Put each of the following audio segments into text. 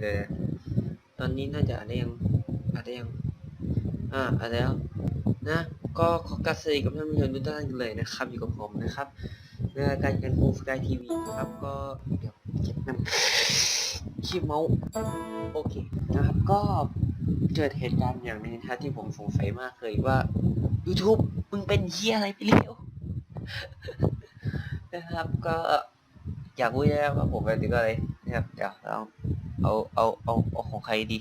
เดี๋ยวตอนนี้น่าจะได้ยังอาจจะยัง อ่าอาจจะแล้วนะก็ขอกราบสวัสดีกับท่านผู้ชมทุกท่านกันเลยนะครับ อยู่กับผมนะครับในรายการกันฟูสกายทีวีนะครับก็เดี๋ยวเก็บน้ำขี้เมาโอเคนะครับก็เกิดเหตุการณ์อย่างนึงนะครับที่ผมสงสัยมากเลยว่า YouTube มึงเป็นเฮียอะไรไปเร็วนะครับก็ อยากรู้แล้วว่าผมเป็นถึงอะไรนะครับเดี๋ยวเราเอาเอาเอาเอาของใครดี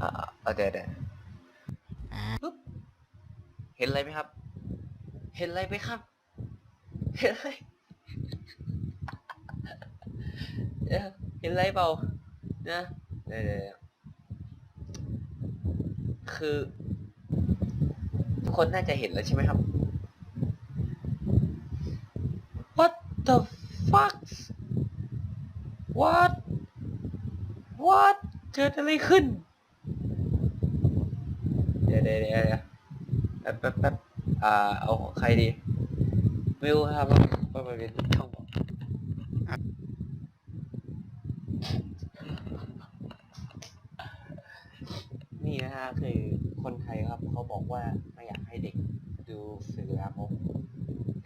อ่าเอาเดี๋ยวเดี๋ยวปึ๊บเห็นอะไรไหมครับ เห็นอะไรไหมครับ เห็นอะไรเอ้ยเห็นอะไรเปล่านะเดี๋ยวเดี๋ยวเดี๋ยวคือทุกคนน่าจะเห็นแล้วใช่ไหมครับ What the fuck What What เกิดอะไรขึ้น เดี๋ยวเดี๋ยวเดี๋ยวเดี๋ยวแป๊บแป๊บแป๊บอ่า เอาของใครดี ไม่รู้ครับว่าว่ามันเป็นช่องบอกนี่นะฮะคือคนไทยครับเขาบอกว่าไม่อยากให้เด็กดูสื่อลามก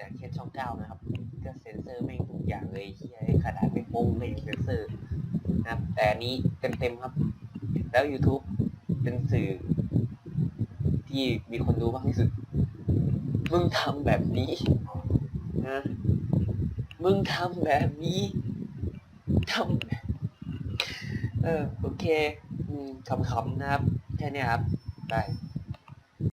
แต่แค่ช่องเก้านะครับ ก็เซ็นเซอร์ไม่งทุกอย่างเลยที่ให้ขนาดไม่โป้งเลยเซ็นเซอร์นะครับ แต่อันนี้เต็มๆครับ แล้ว YouTube เป็นสื่อ ที่มีคนดูมากที่สุด มึงทำแบบนี้นะมึงทำแบบนี้ทำเออโอเคอืมขำๆนะครับ แค่นี้ครับ ได้